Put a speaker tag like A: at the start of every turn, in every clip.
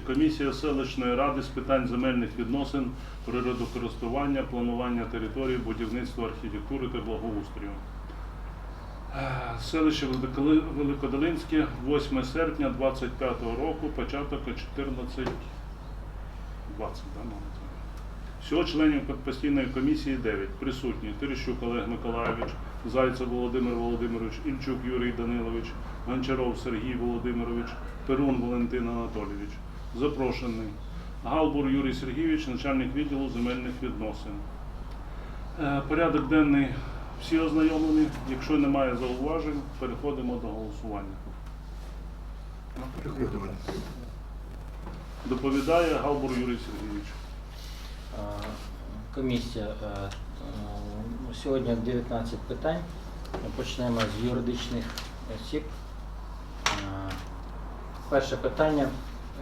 A: Комісія селищної ради з питань земельних відносин, природокористування, планування території, будівництва, архітектури та благоустрою. Е, Селище Великодолинське, 8 серпня 25 року, початок о 14.20. Да. Всього членів постійної комісії 9. Присутні Терещук Олег Миколайович, Зайцев Володимир Володимирович, Ільчук Юрій Данилович, Гончаров Сергій Володимирович, Перун Валентин Анатолійович. Запрошений Галбур Юрій Сергійович, начальник відділу земельних відносин. Е, Порядок денний всі ознайомлені. Якщо немає зауважень, переходимо до голосування. Доповідає Галбур Юрій Сергійович.
B: Е, Комісія. е, Сьогодні 19 питань. Почнемо з юридичних осіб. Перше питання.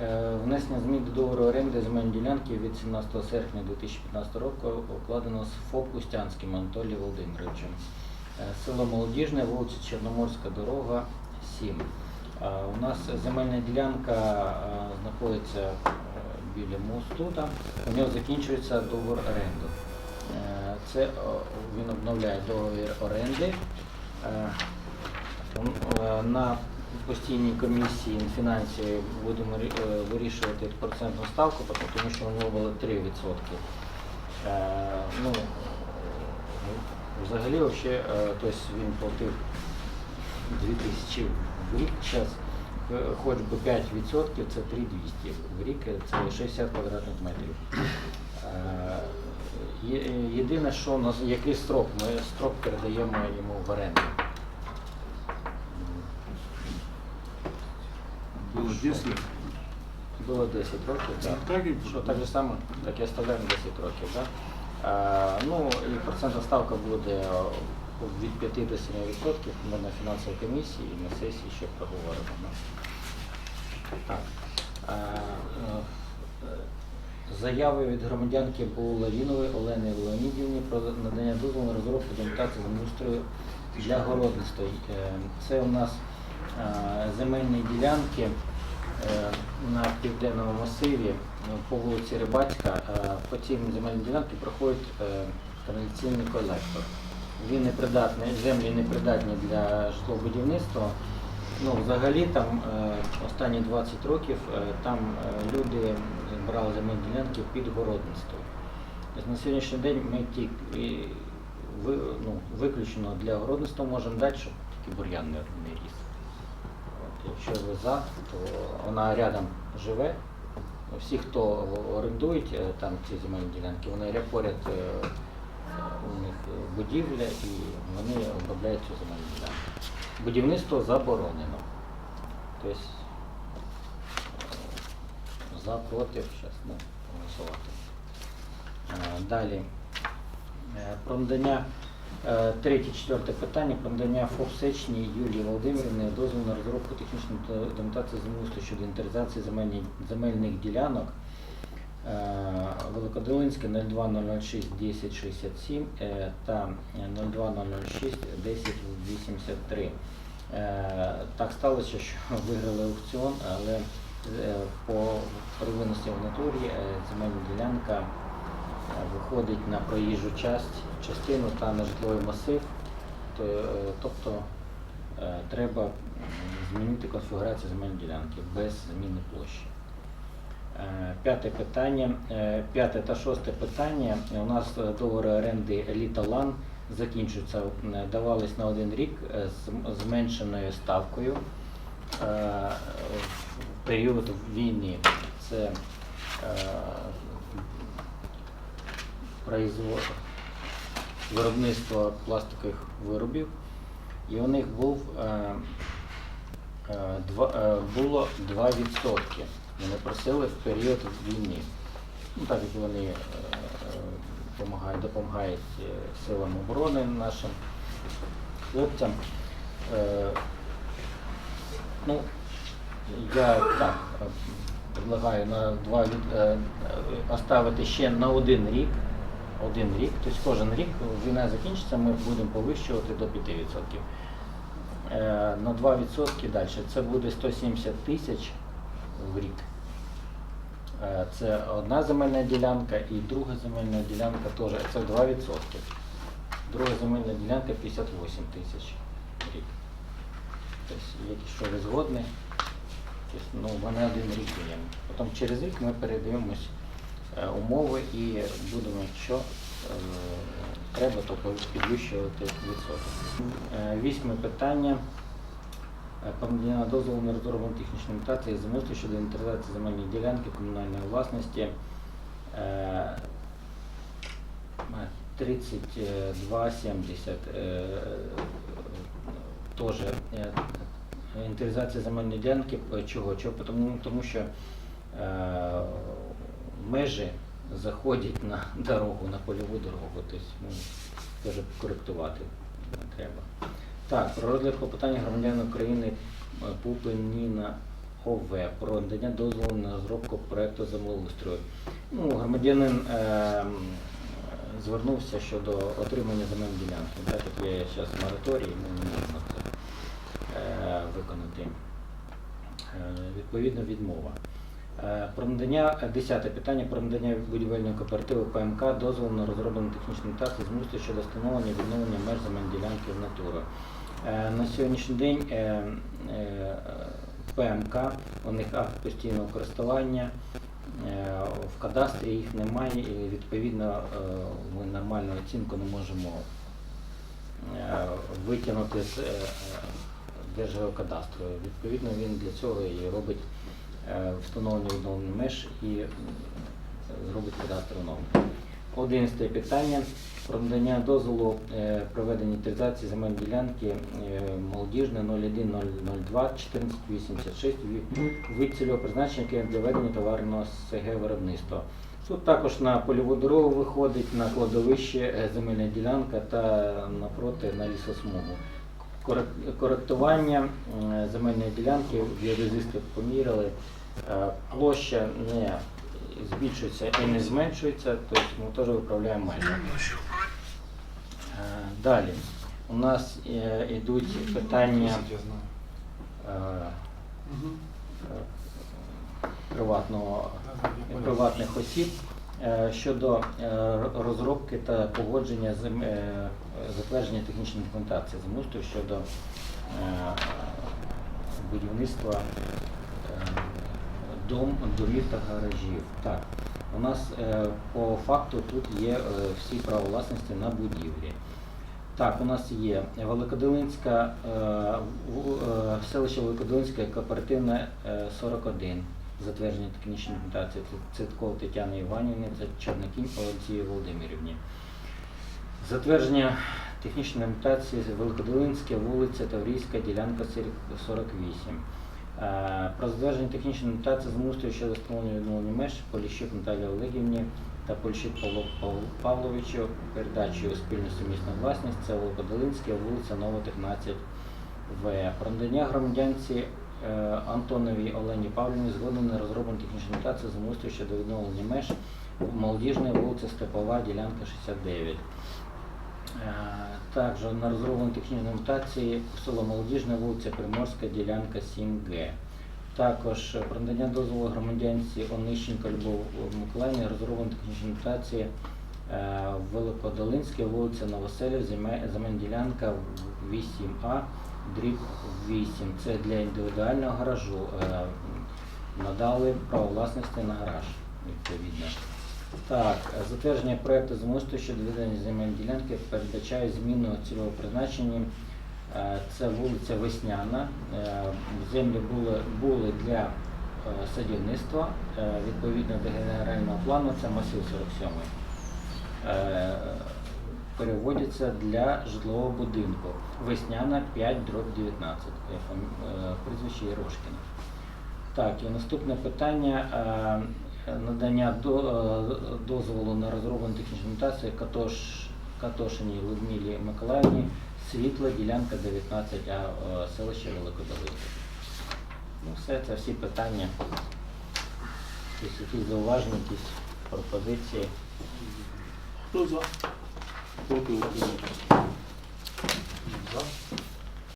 B: Е, Внесення змін до договору оренди земельної ділянки від 17 серпня 2015 року укладено з ФОП Устянським Анатолієм Володимировичем. Е, Село Молодіжне, вулиця Чорноморська дорога, 7. Е, У нас земельна ділянка знаходиться біля мосту. Там. У нього закінчується договір оренди. Це він обновляє договір оренди. На постійній комісії фінансів будемо е, вирішувати процентну ставку, тому що нього було 3%. Е, Ну, взагалі, вообще, е, тобто він платив 2000 в рік, зараз хоч би 5% це 3200 в рік, це 60 квадратних метрів. Єдине, що у нас який строк, ми строк передаємо йому в оренду.
C: Было 10 лет.
B: Було 10 років, так.
C: Так і
B: Що так же само, так і оставляємо 10 років, так? Е, ну і процентна ставка буде від 5 до 7%. Ми на фінансовій комісії і на сесії ще проговоримо. ну. Так. Е, е, Заяви від громадянки Лавінової Олени Леонідівні про надання дозволу на розробку документації землеустрою для городництва. Е, Це у нас земельні ділянки е, на південному масиві е, по вулиці Рибацька. Е, По цій земельній ділянці проходить е, каналізаційний колектор. Він непридатний, землі непридатні для житлобудівництва. Ну, взагалі там е, останні 20 років е, там е, люди брали земельні ділянки під городництво. Тобто на сьогоднішній день ми тільки ну, виключено для городництва можемо дати, щоб тільки бур'ян не ріс. Якщо ви за, то вона рядом живе. Всі, хто орендують е, там ці земельні ділянки, вони поряд е, у них будівля і вони обробляють цю земельну ділянку. Будівництво заборонено. Тобто е, за, проти, зараз ну, голосувати. Далі. Про надання третє, четверте питання про надання ФОП Сечній Юлії Володимирівни дозволу на розробку технічної до- документації землеустрою щодо земельні- земельних ділянок. Е, Великодолинське 0206 1067 е, та 0206 1083. Е, Так сталося, що виграли аукціон, але е, по первинності в натурі е, земельна ділянка е, виходить на проїжджу частину та на житловий масив, е, тобто е, треба змінити конфігурацію земельної ділянки без зміни площі. Е, П'яте питання. П'яте та шосте питання. У нас договори оренди Еліта Лан закінчуються, давались на один рік з зменшеною ставкою. В період війни це е, производ- виробництво пластикових виробів. І у них був, е, е, е, було 2%. Вони просили в період війни. Ну, так як вони е, допомагають е, силам оборони нашим хлопцям. Е, ну, я так е, предлагаю на два е, оставити ще на один рік. Один рік, тобто кожен рік війна закінчиться, ми будемо повищувати до 5%. Е, на 2% далі. Це буде 170 тисяч в рік. Е, Це одна земельна ділянка і друга земельна ділянка теж це 2%. Друга земельна ділянка 58 тисяч в рік. Тобто, якщо ви згодні, тобто, ну, вони один рік даємо. Потім через рік ми передивимось е, умови і будемо, що е, треба, то підвищувати відсоток. Е, Вісьме питання. Е, надання дозволу на розроблення технічної документації землеустрою щодо інвентаризації земельної ділянки комунальної власності е, 3270 е, теж е, земельної ділянки. Е, Чого? Чого? Тому, тому що е, межі заходять на дорогу, на польову дорогу, тобто ну, теж коректувати треба. Так, про розгляд клопотання громадян України е, Пупеніна ОВ про надання дозволу на розробку проекту землеустрою. Ну, громадянин е, звернувся щодо отримання земельної ділянки. Так як є зараз мораторій, ну, не можна це е, виконати. Е, відповідно, відмова. Е, Про надання, е, десяте питання про надання будівельного кооперативу ПМК дозволу на розроблення технічної документації з щодо встановлення відновлення меж земельної ділянки в натуру. Е, На сьогоднішній день ПМК, у них акт постійного користування, в кадастрі їх немає і відповідно ми нормальну оцінку не можемо витягнути з е, Держгеокадастру. Відповідно, він для цього і робить встановлення відновлення меж і е, робить кадастр оновлення. Одинадцяте питання про надання дозволу е, проведення інвентаризації земельної ділянки е, молодіжне 0102 1486 від- цільового призначення яке для ведення товарного СГ виробництва. Тут також на польову дорогу виходить, на кладовище е, земельна ділянка та напроти на лісосмугу. Корек- Коректування земельної ділянки геодезисти поміряли, е, площа не збільшується і не зменшується, тобто ми теж виправляємо межі. Е, Далі. У нас е, йдуть питання е, приватного, приватних осіб щодо розробки та погодження зем- е, затвердження технічної документації землеустрою щодо е, будівництва е, дом, домів та гаражів. Так, у нас е, по факту тут є всі права власності на будівлі. Так, у нас є Великодолинська, селище Великодолинське кооперативне е, 41, затвердження технічної документації. Цитко Тетяни Іванівни, Чорнокінь Олексії Володимирівні. Затвердження технічної документації Великодолинське, вулиця Таврійська, ділянка 48. Е, Про затвердження технічної документації змустрою щодо встановлення відновлення меж Поліщук Наталії Олегівні та Польщук Павло Павловичу передачі у спільну сумісну власність. Це Великодолинське, вулиця Нова 13 В. Про надання громадянці е, Антоновій Олені Павлівні згодом на розроблену технічну документацію змустрою щодо відновлення меж Молодіжна, вулиця Степова, ділянка 69. Е, Також на розробленій технічній документації село Молодіжне, вулиця Приморська, ділянка 7Г. Також про надання дозволу громадянці Онищенко Любов Миколаївні розроблена технічна документація е, Великодолинське, вулиця Новоселів, земель- земельна ділянка 8А, дріб 8. Це для індивідуального гаражу. Е, Надали право власності на гараж, відповідно. Так, затвердження проекту змосту щодо відведення земельної ділянки передбачає зміну цільового призначення. Е, Це вулиця Весняна. Е, Землі були, були для е, садівництва. Відповідно до генерального плану це масив 47. Е, Переводяться для житлового будинку. Весняна 5 дроб 19. Е, фам- е, Прізвище Єрошкіна. Так, і наступне питання. Е, Надання е, дозволу на розроблену технічну документацію Катош, Катошиній Людмилі Миколаївні, світла, ділянка 19А, е, селище Великодолинське. Ну, все, це всі питання. Якісь якісь зауваження, якісь пропозиції.
A: Хто за? Проти утримався. За.